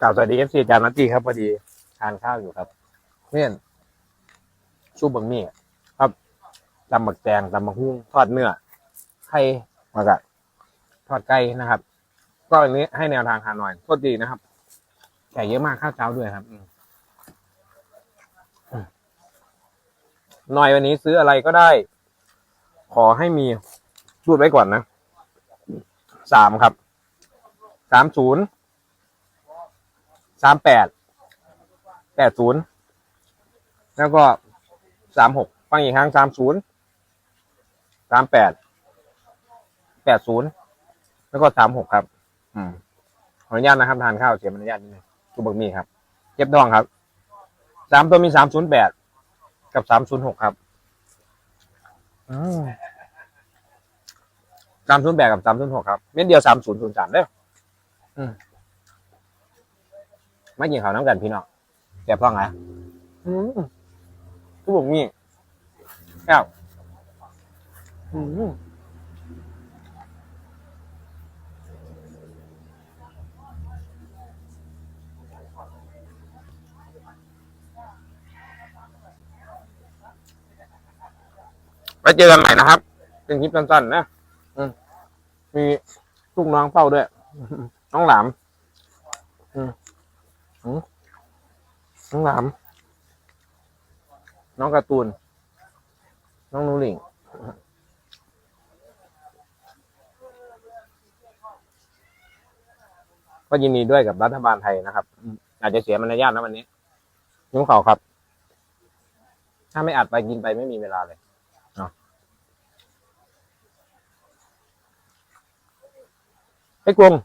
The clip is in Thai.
กล่าวสวัสดีเอฟซีอาจารย์นัตตี้ครับพอดีทานข้าวอยู่ครับเนี่ยซุปบะหมี่ครับตำหมักแตงตำหมักหุ้งทอดเนื้อไข่มากะทอดไก่นะครับ ก็อันนี้ให้แนวทางทานหน่อยโทษดีนะครับไก่เยอะมากข้าวเช้าด้วยครับอืมอืมหน่อยวันนี้ซื้ออะไรก็ได้ ขอให้มีพูดไว้ก่อนนะสามครับสามศูนย์ สามแปดแปดศูนย์แล้วก็สามหกฟังอีกครั้งสามศูนย์สามแปดแปดศูนย์แล้วก็สามหกครับ อืมขออนุญาตนะครับทานข้าวเสียมารยาทนิดนึงทุบะหมี่ครับเย็บดองครับสามตัวมีสามศูนย์แปดกับสามศูนย์หกครับสามศูนย์แปดกับสามศูนย์หกครับเม็ดเดียวสามศูนย์ศูนย์สามเด้ออืม ไม่กินข้าวน้ำกันพี่น้องแกบพ้องไงอืมทุกผมนี่แก้วอืมไว้เจอกันใหม่นะครับ เป็นคลิปสั้นๆนะอืมมีลูกน้องเฝ้าด้วย น้องหลาม น้องหลาม น้องการ์ตูน น้องนูหลิงก็ยินดีด้วยกับรัฐบาลไทยนะครับอืมอาจจะเสียมารยาทนะวันนี้ยิ้มเขาครับ ถ้าไม่อัดไปกินไปไม่มีเวลาเลยเนาะไอ้กวงอืม